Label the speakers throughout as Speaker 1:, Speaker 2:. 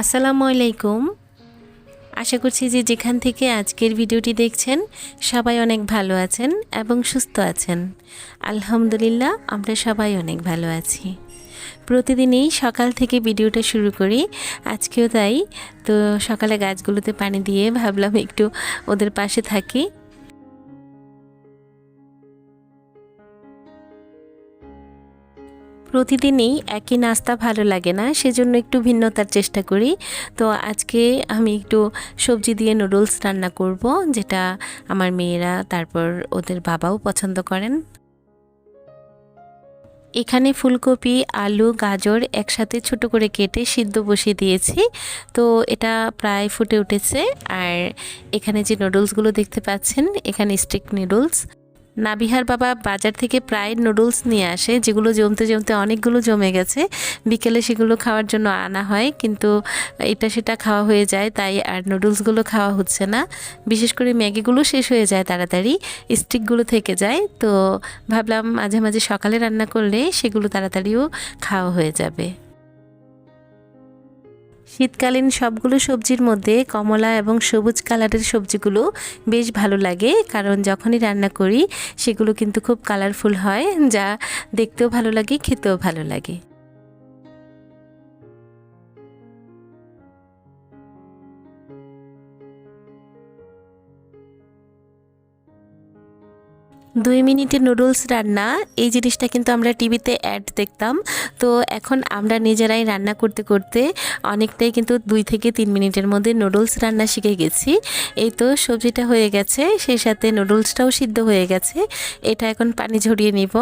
Speaker 1: আসসালামু আলাইকুম। আশা করছি যে যেখান থেকে আজকের ভিডিওটি দেখছেন, সবাই অনেক ভালো আছেন এবং সুস্থ আছেন। আলহামদুলিল্লাহ, আমরা সবাই অনেক ভালো আছি। প্রতিদিনই সকাল থেকে ভিডিওটা শুরু করি। আজকেও তাই। তো সকালে গাছগুলোতে পানি দিয়ে ভাবলাম একটু ওদের পাশে থাকি। প্রতিদিনই একই নাস্তা ভালো লাগে না, সেজন্য একটু ভিন্নতার চেষ্টা করি। তো আজকে আমি একটু সবজি দিয়ে নুডলস রান্না করব, যেটা আমার মেয়েরা, তারপর ওদের বাবাও পছন্দ করেন। এখানে ফুলকপি, আলু, গাজর একসাথে ছোট করে কেটে সিদ্ধ বসিয়ে দিয়েছি। তো এটা প্রায় ফুটে উঠেছে। আর এখানে যে নুডলসগুলো দেখতে পাচ্ছেন, এখানে স্টিক নুডলস। নাবিহার বাবা বাজার থেকে প্রায় নুডলস নিয়ে আসে, যেগুলো জমতে জমতে অনেকগুলো জমে গেছে। বিকেলে সেগুলো খাওয়ার জন্য আনা হয়, কিন্তু এটা সেটা খাওয়া হয়ে যায়, তাই আর নুডলসগুলো খাওয়া হচ্ছে না। বিশেষ করে ম্যাগিগুলো শেষ হয়ে যায় তাড়াতাড়ি, স্টিকগুলো থেকে যায়। তো ভাবলাম মাঝে মাঝে সকালে রান্না করলে সেগুলো তাড়াতাড়িও খাওয়া হয়ে যাবে। শীতকালীন সবগুলো সবজির মধ্যে কমলা এবং সবুজ কালারের সবজিগুলো বেশ ভালো লাগে, কারণ যখনই রান্না করি সেগুলো কিন্তু খুব কালারফুল হয়, যা দেখতেও ভালো লাগে, খেতেও ভালো লাগে। দুই মিনিটে নুডলস রান্না, এই জিনিসটা কিন্তু আমরা টিভিতে অ্যাড দেখতাম। তো এখন আমরা নিজেরাই রান্না করতে করতে অনেকটাই কিন্তু দুই থেকে তিন মিনিটের মধ্যে নুডলস রান্না শিখে গেছি। এই তো সবজিটা হয়ে গেছে, সেই সাথে নুডলসটাও সিদ্ধ হয়ে গেছে। এটা এখন পানি ঝরিয়ে নিব।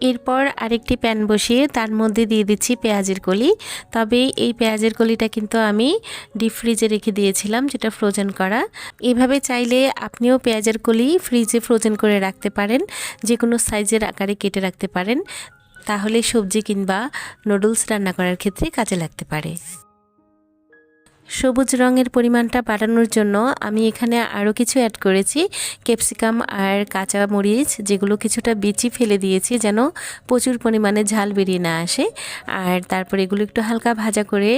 Speaker 1: এরপর আরেকটি প্যান বসিয়ে তার মধ্যে দিয়ে দিচ্ছি পেঁয়াজের কলি। তবে এই পেঁয়াজের কলিটা কিন্তু আমি ডিপ ফ্রিজে রেখে দিয়েছিলাম, যেটা ফ্রোজেন করা। এভাবে চাইলে আপনিও পেঁয়াজের কলি ফ্রিজে ফ্রোজেন করে রাখতে পারেন যে কোনো সাইজের আকারে কেটে রাখতে পারেন। তাহলে সবজি কিংবা নুডলস রান্না করার ক্ষেত্রে কাজে লাগতে পারে। সবুজ রঙের পরিমাণটা বাড়ানোর জন্য আমি এখানে আরও কিছু অ্যাড করেছি ক্যাপসিকাম আর কাঁচা মরিচ, যেগুলো কিছুটা বিচি ফেলে দিয়েছি যেন প্রচুর পরিমাণে ঝাল বেরিয়ে না আসে। আর তারপর এগুলো একটু হালকা ভাজা করে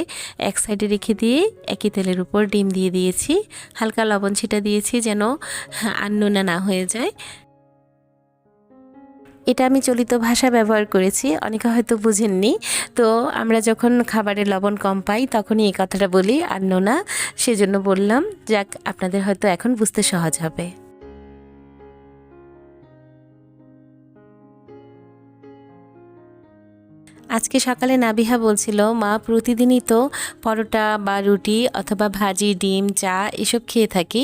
Speaker 1: এক সাইডে রেখে দিয়ে একই তেলের উপর ডিম দিয়ে দিয়েছি। হালকা লবণ ছিটা দিয়েছি যেন আন্ননা না হয়ে যায়। এটা আমি চলিত ভাষা ব্যবহার করেছি, অনেকে হয়তো বুঝেননি। তো আমরা যখন খাবারে লবণ কম পাই, তখনই এই কথাটা বলি, আর নোনা, সেজন্য বললাম, যাক, আপনাদের হয়তো এখন বুঝতে সহজ হবে। আজকে সকালে নাবিহা বলছিল, মা, প্রতিদিনই তো পরোটা বা রুটি অথবা ভাজি, ডিম, চা এসব খেয়ে থাকি।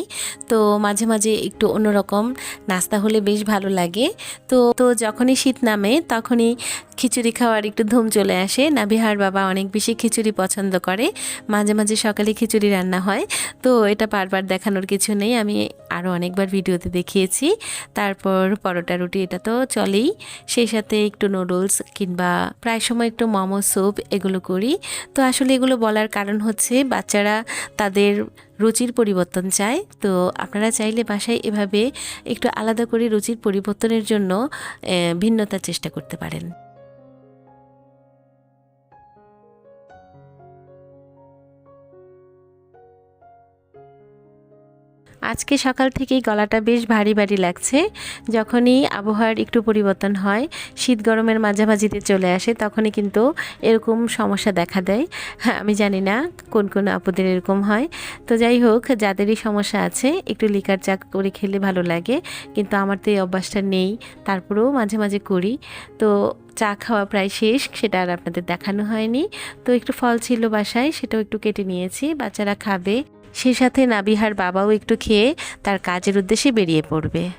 Speaker 1: তো মাঝে মাঝে একটু অন্যরকম নাস্তা হলে বেশ ভালো লাগে। তো তো যখনই শীত নামে তখনই খিচুড়ি খাওয়ার একটু ধুম চলে আসে। নাবিহার বাবা অনেক বেশি খিচুড়ি পছন্দ করে। মাঝে মাঝে সকালে খিচুড়ি রান্না হয়। তো এটা বারবার দেখানোর কিছু নেই। আমি আরও অনেকবার ভিডিওতে দেখিয়েছি। তারপর পরোটা, রুটি, এটা তো চলেই। সেই সাথে একটু নুডলস কিংবা প্রায় সময় একটু মোমো, স্যুপ এগুলো করি। তো আসলে এগুলো বলার কারণ হচ্ছে বাচ্চারা তাদের রুচির পরিবর্তন চায়। তো আপনারা চাইলে বাসায় এভাবে একটু আলাদা করে রুচির পরিবর্তনের জন্য ভিন্নতার চেষ্টা করতে পারেন। আজকে সকাল থেকেই গলাটা বেশ ভারী ভারী লাগছে। যখনই আবহাওয়ার একটু পরিবর্তন হয়, শীত গরমের মাঝামাঝিতে চলে আসে, তখনই কিন্তু এরকম সমস্যা দেখা দেয়। হ্যাঁ আমি জানি না কোন কোন আপুদের এরকম হয়। তো যাই হোক, যাদেরই সমস্যা আছে, একটু লিকার চা করে খেলে ভালো লাগে। কিন্তু আমার তো এই অভ্যাসটা নেই, তারপরেও মাঝে মাঝে করি। তো চা খাওয়া প্রায় শেষ, সেটা আর আপনাদের দেখানো হয়নি। তো একটু ফল ছিল বাসায়, সেটাও একটু কেটে নিয়েছি, বাচ্চারা খাবে। সেই সাথে নাবিহার বাবাও একটু খেয়ে তার কাজের উদ্দেশ্যে বেরিয়ে পড়বে।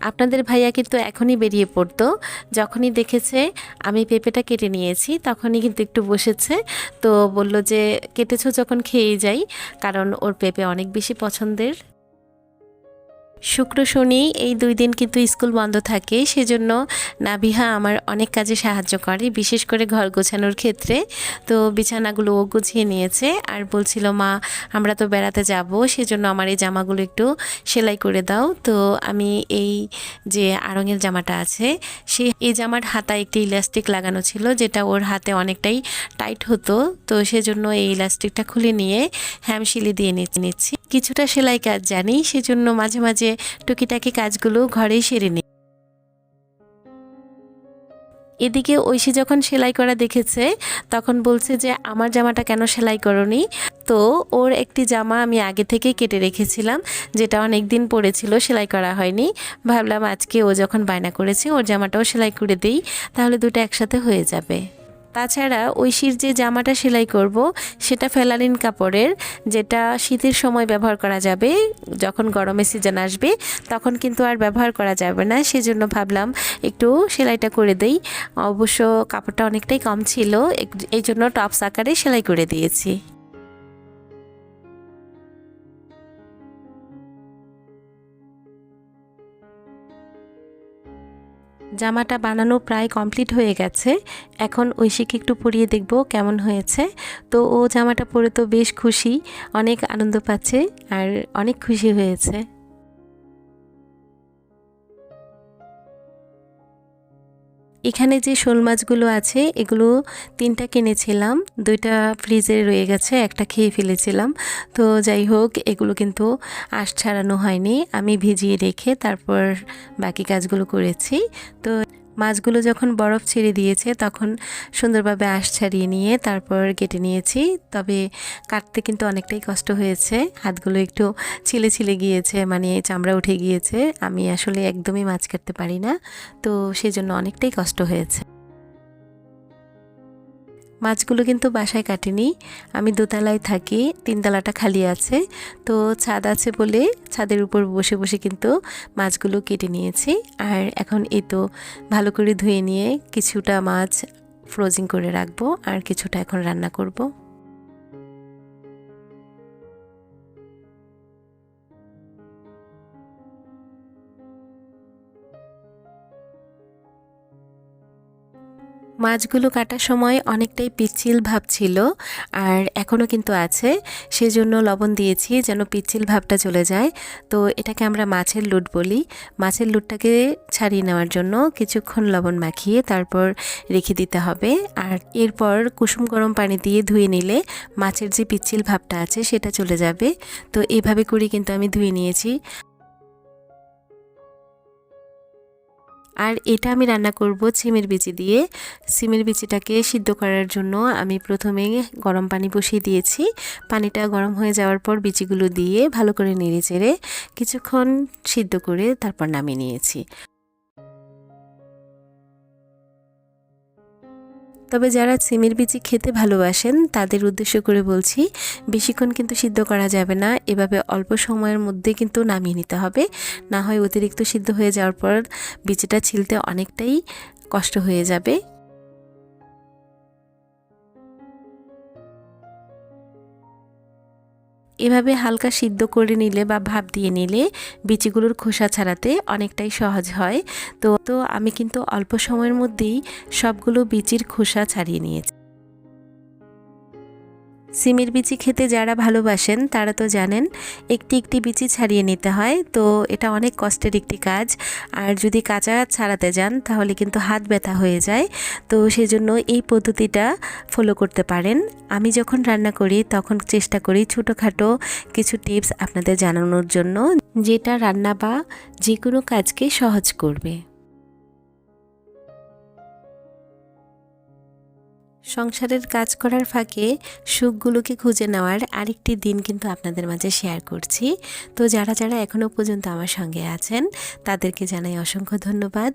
Speaker 1: আপনাদের ভাইয়া কিন্তু এখনই বেরিয়ে পড়তো। যখনই দেখেছে আমি পেঁপেটা কেটে নিয়েছি, তখনই কিন্তু একটু বসেছে। তো বলল যে, কেটেছো যখন খেয়েই যাই, কারণ ওর পেঁপে অনেক বেশি পছন্দের। শুক্র শনি, এই দুই দিন কিন্তু স্কুল বন্ধ থাকে, সেজন্য নাবিহা আমার অনেক কাজে সাহায্য করে, বিশেষ করে ঘর গোছানোর ক্ষেত্রে। তো বিছানাগুলো ও গুছিয়ে নিয়েছে, আর বলছিল, মা, আমরা তো বেড়াতে যাব, সেজন্য আমার এই জামাগুলো একটু সেলাই করে দাও। তো আমি এই যে আড়ঙের জামাটা আছে, সে এই জামার হাতা একটি ইলাস্টিক লাগানো ছিল, যেটা ওর হাতে অনেকটাই টাইট হতো। তো সেজন্য এই ইলাস্টিকটা খুলে নিয়ে হ্যামশিলি দিয়ে নিচ্ছি। কিছুটা সেলাই কাজ জানি, সেজন্য মাঝে মাঝে টুকিটাকি কাজগুলো ঘরেই সেরে নিই। এদিকে ঐশী যখন সেলাই করা দেখেছে, তখন বলছে যে, আমার জামাটা কেন সেলাই করনি? তো ওর একটি জামা আমি আগে থেকে কেটে রেখেছিলাম, যেটা অনেক দিন পরেছিল, সেলাই করা হয়নি। ভাবলাম আজকে ও যখন বায়না করেছে, ওর জামাটাও সেলাই করে দিই, তাহলে দুটো একসাথে হয়ে যাবে। তাছাড়া ঐশীর যে জামাটা সেলাই করব, সেটা ফেলারিন কাপড়ের, যেটা শীতের সময় ব্যবহার করা যাবে, যখন গরমের সিজন আসবে, তখন কিন্তু আর ব্যবহার করা যাবে না। সেজন্য ভাবলাম একটু সেলাইটা করে দেই। অবশ্য কাপড়টা অনেকটাই কম ছিল এই জন্য টপস আকারে সেলাই করে দিয়েছি। জামাটা বানানো প্রায় কমপ্লিট হয়ে গেছে। এখন ঐশীকে একটু পরিয়ে দেখব কেমন হয়েছে। তো ও জামাটা পরে তো বেশ খুশি, অনেক আনন্দ পাচ্ছে আর অনেক খুশি হয়েছে। এখানে যে শোল মাছগুলো আছে, এগুলো তিনটা কিনেছিলাম। দুইটা ফ্রিজে রয়ে গেছে, একটা খেয়ে ফেলেছিলাম। তো যাই হোক, এগুলো কিন্তু আশ ছাড়ানো হয়নি। আমি ভিজিয়ে রেখে তারপর বাকি কাজগুলো করেছি। তো মাছগুলো যখন বরফ ছেড়ে দিয়েছে, তখন সুন্দরভাবে আঁশ ছাড়িয়ে নিয়ে তারপর কেটে নিয়েছি। তবে কাটতে কিন্তু অনেকটাই কষ্ট হয়েছে। হাতগুলো একটু ছিলে ছিলে গিয়েছে মানে চামড়া উঠে গিয়েছে। আমি আসলে একদমই মাছ কাটতে পারি না। তো সেজন্য অনেকটাই কষ্ট হয়েছে। মাছগুলো কিন্তু বাসায় কাটিনি। আমি দোতলায় থাকি, তিনতলাটা খালি আছে। তো ছাদ আছে বলে ছাদের উপর বসে বসে কিন্তু মাছগুলো কেটে নিয়েছি। আর এখন এই তো ভালো করে ধুয়ে নিয়ে কিছুটা মাছ ফ্রোজিং করে রাখব। আর কিছুটা এখন রান্না করব। মাছগুলো কাটার সময় অনেকটাই পিচ্ছিল ভাব ছিল আর এখনও কিন্তু আছে। সেজন্য লবণ দিয়েছি যেন পিচ্ছিল ভাবটা চলে যায়। তো এটাকে আমরা মাছের লুট বলি। মাছের লুটটাকে ছাড়িয়ে নেওয়ার জন্য কিছুক্ষণ লবণ মাখিয়ে তারপর রেখে দিতে হবে। আর এরপর কুসুম গরম পানি দিয়ে ধুয়ে নিলে মাছের যে পিচ্ছিল ভাবটা আছে সেটা চলে যাবে। তো এভাবে করে কিন্তু আমি ধুয়ে নিয়েছি। আর এটা আমি রান্না করব সিমের বিচি দিয়ে। সিমের বিচিটাকে সিদ্ধ করার জন্য আমি প্রথমে গরম পানি বসিয়ে দিয়েছি। পানিটা গরম হয়ে যাওয়ার পর বিচিগুলো দিয়ে ভালো করে নেড়ে চেড়ে কিছুক্ষণ সিদ্ধ করে তারপর নামিয়ে নিয়েছি। তবে যারা সিমের বিচি খেতে ভালোবাসেন, তাদের উদ্দেশ্য করে বলছি, বেশিক্ষণ কিন্তু সিদ্ধ করা যাবে না। এভাবে অল্প সময়ের মধ্যে কিন্তু নামিয়ে নিতে হবে। না হয় অতিরিক্ত সিদ্ধ হয়ে যাওয়ার পর বিচিটা ছিলতে অনেকটাই কষ্ট হয়ে যাবে। এভাবে হালকা সিদ্ধ করে নিলে বা ভাপ দিয়ে নিলে বিচিগুলোর খোসা ছাড়াতে অনেকটাই সহজ হয়। তো তো আমি কিন্তু অল্প সময়ের মধ্যেই সবগুলো বিচির খোসা ছাড়িয়ে নিয়েছি। সিমের বিচি খেতে যারা ভালোবাসেন, তারা তো জানেন, একটি একটি বিচি ছাড়িয়ে নিতে হয়। তো এটা অনেক কষ্টের একটি কাজ। আর যদি কাঁচা ছাড়াতে যান, তাহলে কিন্তু হাত ব্যথা হয়ে যায়। তো সেজন্য এই পদ্ধতিটা ফলো করতে পারেন। আমি যখন রান্না করি, তখন চেষ্টা করি ছোটোখাটো কিছু টিপস আপনাদের জানানোর জন্য, যেটা রান্না বা যে কোনো কাজকে সহজ করবে। সংসারের কাজ করার ফাঁকে সুখগুলোকে খুঁজে নেওয়ার আরেকটি দিন কিন্তু আপনাদের মাঝে শেয়ার করছি। তো যারা যারা এখনও পর্যন্ত আমার সঙ্গে আছেন, তাদেরকে জানাই অসংখ্য ধন্যবাদ।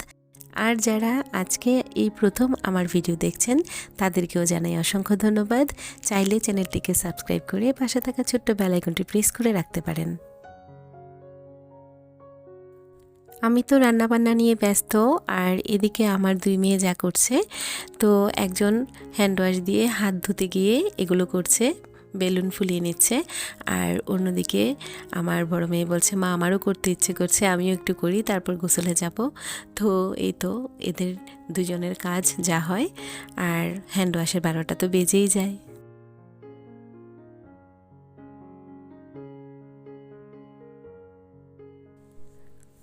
Speaker 1: আর যারা আজকে এই প্রথম আমার ভিডিও দেখছেন, তাদেরকেও জানাই অসংখ্য ধন্যবাদ। চাইলে চ্যানেলটিকে সাবস্ক্রাইব করে পাশে থাকা ছোট্ট বেলাইকনটি প্রেস করে রাখতে পারেন। আমি তো রান্নাবান্না নিয়ে ব্যস্ত, আর এদিকে আমার দুই মেয়ে যা করছে, তো একজন হ্যান্ড ওয়াশ দিয়ে হাত ধুতে গিয়ে এগুলো করছে, বেলুন ফুলিয়ে নিচ্ছে, আর অন্যদিকে আমার বড় মেয়ে বলছে, মা, আমারও করতে ইচ্ছে করছে, আমিও একটু করি, তারপর গোসলে যাব। তো এই তো এদের দুজনের কাজ যা হয়, আর হ্যান্ড ওয়াশের বারোটা তো বেজেই যায়।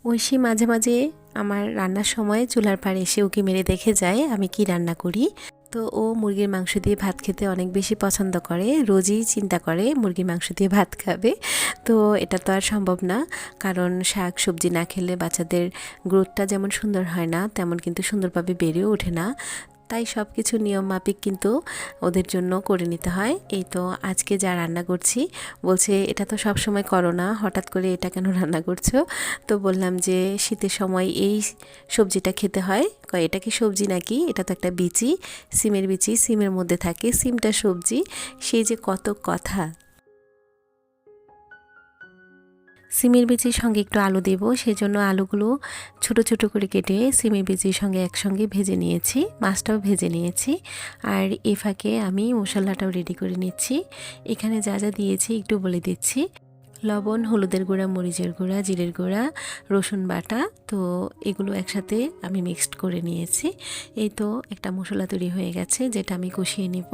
Speaker 1: ঐশী মাঝে মাঝে আমার রান্নার সময় চুলার পাড়ে এসে ওকে মেরে দেখে যায় আমি কি রান্না করি। তো ও মুরগির মাংস দিয়ে ভাত খেতে অনেক বেশি পছন্দ করে, রোজই চিন্তা করে মুরগির মাংস দিয়ে ভাত খাবে। তো এটা তো আর সম্ভব না, কারণ শাক সবজি না খেলে বাচ্চাদের গ্রোথটা যেমন সুন্দর হয় না, তেমন কিন্তু সুন্দরভাবে বেড়েও ওঠে না। তাই সব কিছু নিয়ম মাফিক কিন্তু ওদের জন্য করে নিতে হয়। এই তো আজকে যা রান্না করছি, বলছে এটা তো সব সময় করো না, হঠাৎ করে এটা কেন রান্না করছ? তো বললাম যে শীতের সময় এই সবজিটা খেতে হয়। কয়, এটা কি সবজি নাকি? এটা তো একটা বিচি, সিমের বিচি, সিমের মধ্যে থাকে সিমটা সবজি। সেই যে কত কথা সিমের বিচির সঙ্গে একটু আলু দেব, সেজন্য আলুগুলো ছোট ছোট করে কেটে সিমের বিচির সঙ্গে একসঙ্গে ভেজে নিয়েছি, মাছটাও ভেজে নিয়েছি। আর এ ফাঁকে আমি মশলাটাও রেডি করে নিচ্ছি। এখানে যা যা দিয়েছি একটু বলে দিচ্ছি। লবণ, হলুদের গুঁড়া, মরিচের গুঁড়া, জিরের গুঁড়া, রসুন বাটা, তো এগুলো একসাথে আমি মিক্সড করে নিয়েছি। এই তো একটা মশলা তৈরি হয়ে গেছে, যেটা আমি কষিয়ে নিব।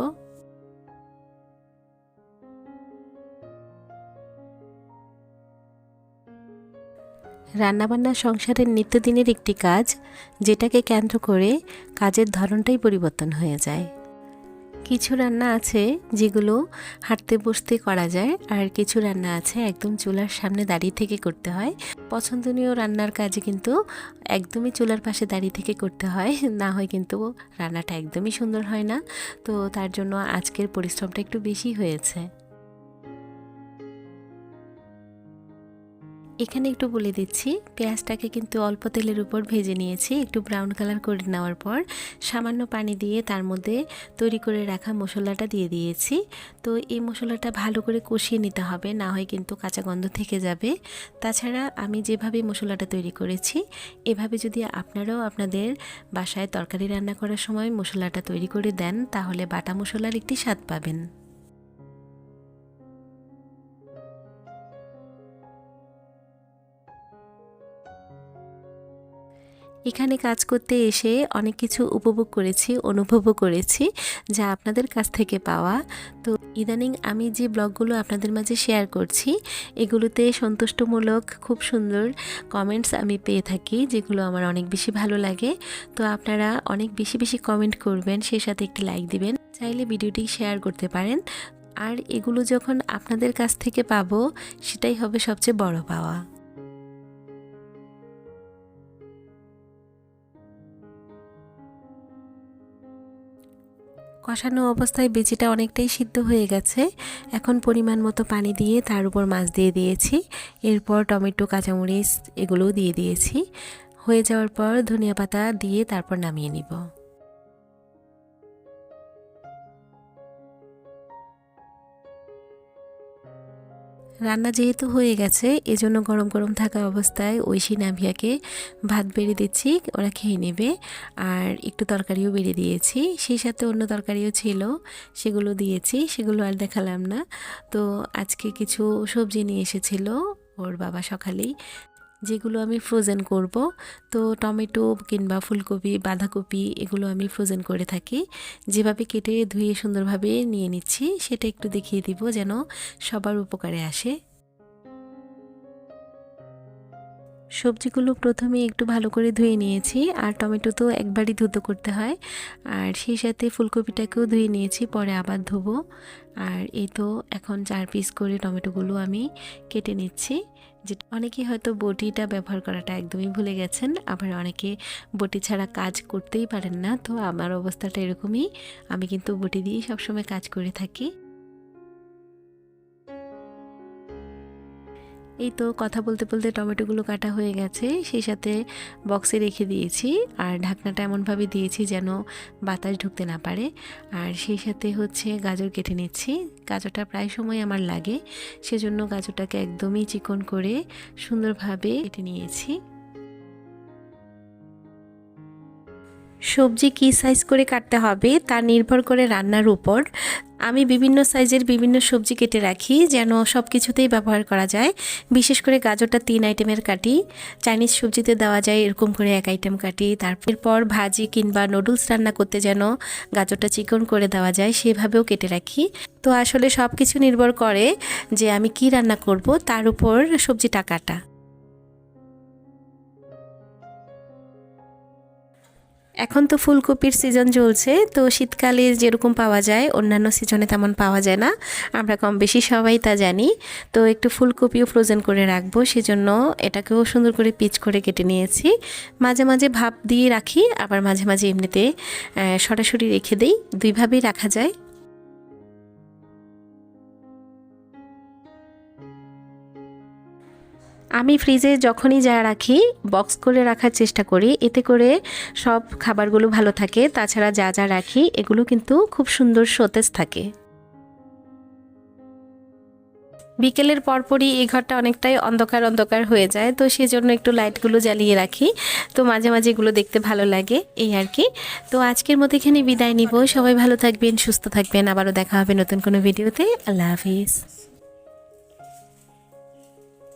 Speaker 1: রান্নাবান্না সংসারের নিত্যদিনের একটি কাজ, যেটাকে কেন্দ্র করে কাজের ধরনটাই পরিবর্তন হয়ে যায়। কিছু রান্না আছে যেগুলো হাঁটতে বসতে করা যায়, আর কিছু রান্না আছে একদম চুলার সামনে দাঁড়িয়ে থেকে করতে হয়। পছন্দনীয় রান্নার কাজে কিন্তু একদমই চুলার পাশে দাঁড়িয়ে থেকে করতে হয়, না হয় কিন্তু রান্নাটা একদমই সুন্দর হয় না। তো তার জন্য আজকের পরিশ্রমটা একটু বেশি হয়েছে। এখানে একটু বলে দিচ্ছি, পেঁয়াজটাকে কিন্তু অল্প তেলের উপর ভেজে নিয়েছি, একটু ব্রাউন কালার করে নেওয়ার পর সামান্য পানি দিয়ে তার মধ্যে তৈরি করে রাখা মশলাটা দিয়ে দিয়েছি। তো এই মশলাটা ভালো করে কষিয়ে নিতে হবে, না হয় কিন্তু কাঁচা গন্ধ থেকে যাবে। তাছাড়া আমি যেভাবে মশলাটা তৈরি করেছি, এভাবে যদি আপনারাও আপনাদের বাসায় তরকারি রান্না করার সময় মশলাটা তৈরি করে দেন, তাহলে বাটা মশলার একটি স্বাদ পাবেন। এখানে কাজ করতে এসে অনেক কিছু উপভোগ করেছি, অনুভবও করেছি, যা আপনাদের কাছ থেকে পাওয়া। তো ইদানিং আমি যে ব্লগগুলো আপনাদের মাঝে শেয়ার করছি, এগুলোতে সন্তুষ্টমূলক, খুব সুন্দর কমেন্টস আমি পেয়ে থাকি, যেগুলো আমার অনেক বেশি ভালো লাগে। তো আপনারা অনেক বেশি বেশি কমেন্ট করবেন, সেই সাথে একটি লাইক দিবেন, চাইলে ভিডিওটি শেয়ার করতে পারেন। আর এগুলো যখন আপনাদের কাছ থেকে পাবো, সেটাই হবে সবচেয়ে বড় পাওয়া। কষানো অবস্থায় বেজিটা অনেকটাই সিদ্ধ হয়ে গেছে। এখন পরিমাণ মতো পানি দিয়ে তার উপর মাছ দিয়ে দিয়েছি। এরপর টমেটো, কাঁচামরিচ এগুলোও দিয়ে দিয়েছি। হয়ে যাওয়ার পর ধনিয়া পাতা দিয়ে তারপর নামিয়ে নিব। রান্না যেহেতু হয়ে গেছে, এজন্য গরম গরম থাকা অবস্থায় ঐশী নাভিয়াকে ভাত বেড়ে দিচ্ছি, ওরা খেয়ে নেবে। আর একটু তরকারিও বেড়ে দিয়েছি, সেই সাথে অন্য তরকারিও ছিল, সেগুলো দিয়েছি, সেগুলো আর দেখালাম না। তো আজকে কিছু সবজি নিয়ে এসেছিল, ওর বাবা সকালেই যেগুলো আমি ফ্রোজেন করব। তো টমেটো কিংবা ফুলকপি, বাঁধাকপি এগুলো আমি ফ্রোজেন করে থাকি। যেভাবে কেটে ধুয়ে সুন্দরভাবে নিয়ে নিচ্ছি, সেটা একটু দেখিয়ে দিব যেন সবার উপকারে আসে। সবজিগুলো প্রথমে একটু ভালো করে ধুয়ে নিয়েছি, আর টমেটো তো একবারই ধুতো করতে হয়। আর সেই সাথে ফুলকপিটাকেও ধুয়ে নিয়েছি, পরে আবার ধোবো। আর এই তো এখন চার পিস করে টমেটোগুলো আমি কেটে নিচ্ছি। যে অনেকেই হয়তো বটিটা ব্যবহার করাটা একদমই ভুলে গেছেন, আবার অনেকে বটি ছাড়া কাজ করতেই পারেন না। তো আমার অবস্থাটা এরকমই। আমি কিন্তু বটি দিয়েই সবসময় কাজ করে থাকি। এই তো কথা বলতে বলতে টমেটোগুলো কাটা হয়ে গেছে, সেই সাথে বক্সে রেখে দিয়েছি আর ঢাকনাটা এমনভাবে দিয়েছি যেন বাতাস ঢুকতে না পারে। আর সেই সাথে হচ্ছে গাজর কেটে নিচ্ছি। গাজরটা প্রায় সময় আমার লাগে, সেজন্য গাজরটাকে একদমই চিকন করে সুন্দরভাবে কেটে নিয়েছি। সবজি কী সাইজ করে কাটতে হবে তা নির্ভর করে রান্নার উপর। আমি বিভিন্ন সাইজের বিভিন্ন সবজি কেটে রাখি যেন সব কিছুতেই ব্যবহার করা যায়। বিশেষ করে গাজরটা তিন আইটেমের কাটি, চাইনিজ সবজিতে দেওয়া যায় এরকম করে এক আইটেম কাটি। তারপর পর ভাজি কিংবা নুডলস রান্না করতে যেন গাজরটা চিকন করে দেওয়া যায় সেভাবেও কেটে রাখি। তো আসলে সব কিছু নির্ভর করে যে আমি কি রান্না করব, তার উপর সবজিটা কাটা। এখন তো ফুলকপির সিজন চলছে, তো শীতকালে যেরকম পাওয়া যায়, অন্যান্য সিজনে তেমন পাওয়া যায় না। আমরা কম বেশি সবাই তা জানি। তো একটু ফুলকপিও ফ্রোজেন করে রাখব, সেজন্য এটাকেও সুন্দর করে পিচ করে কেটে নিয়েছি। মাঝে মাঝে ভাপ দিয়ে রাখি, আবার মাঝে মাঝে এমনিতে সরাসরি রেখে দিই। দুইভাবেই রাখা যায়। আমি ফ্রিজে যখনই যা রাখি বক্স করে রাখার চেষ্টা করি। এতে করে সব খাবারগুলো ভালো থাকে। তাছাড়া যা যা রাখি, এগুলো কিন্তু খুব সুন্দর সতেজ থাকে। বিকেলের পরপরই এই ঘরটা অনেকটাই অন্ধকার অন্ধকার হয়ে যায়। তো সেজন্য একটু লাইটগুলো জ্বালিয়ে রাখি। তো মাঝে মাঝে এগুলো দেখতে ভালো লাগে, এই আর কি। তো আজকের মতো এখানে বিদায় নিব। সবাই ভালো থাকবেন, সুস্থ থাকবেন। আবারও দেখা হবে নতুন কোনো ভিডিওতে আল্লাহ হাফিজ।